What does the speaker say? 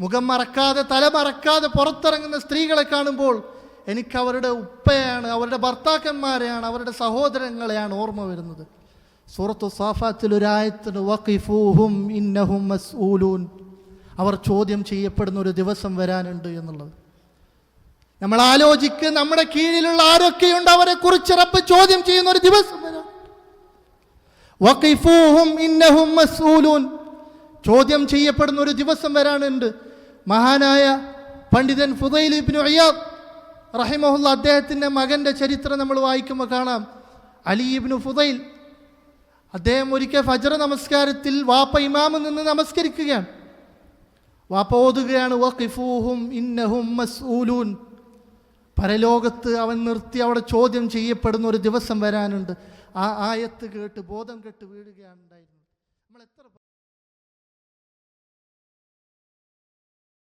മുഖം മറക്കാതെ തല മറക്കാതെ പുറത്തിറങ്ങുന്ന സ്ത്രീകളെ കാണുമ്പോൾ എനിക്ക് അവരുടെ ഉപ്പയാണ് അവരുടെ ഭർത്താക്കന്മാരെയാണ് അവരുടെ സഹോദരങ്ങളെയാണ് ഓർമ്മ വരുന്നത്. സൂറത്തു സാഫാത്തിൽ ഒരായത്തിന് വഖിഫൂഹും ഇന്നഹും മസ്ഊലൂൻ. അവർ ചോദ്യം ചെയ്യപ്പെടുന്ന ഒരു ദിവസം വരാനുണ്ട് എന്നുള്ളത്. നമ്മൾ ആലോചിക്ക് നമ്മുടെ കീഴിലുള്ള ആരൊക്കെയുണ്ട് അവരെ കുറിച്ച് റബ്ബ് ചോദ്യം ചെയ്യുന്ന ഒരു ദിവസം വരാൻ വഖിഫൂഹും ഇന്നഹും മസ്ഊലൂൻ. ചോദ്യം ചെയ്യപ്പെടുന്ന ഒരു ദിവസം വരാനുണ്ട്. മഹാനായ പണ്ഡിതൻ ഫുദൈൽ ഇബ്നു അയ്യാബ് റഹിമഹുല്ല അദ്ദേഹത്തിന്റെ മകന്റെ ചരിത്രം നമ്മൾ വായിക്കുമ്പോൾ കാണാം. അലി ഇബ്നു ഫുദൈൽ അദ്ദേഹം ഒരിക്കൽ ഫജർ നമസ്കാരത്തിൽ വാപ്പ ഇമാമിൽ നിന്ന് നമസ്കരിക്കുകയാണ്. വാപ്പ ഓതുകയാണ് വഖിഫൂഹും ഇന്നഹും മസ്ഊലൂൻ. പരലോകത്ത് അവൻ നിർത്തി അവിടെ ചോദ്യം ചെയ്യപ്പെടുന്ന ഒരു ദിവസം വരാനുണ്ട്. ആ ആയത്ത് കേട്ട് ബോധം കെട്ട് വീഴുകയാണ് ഉണ്ടായിരുന്നത്. നമ്മൾ എത്ര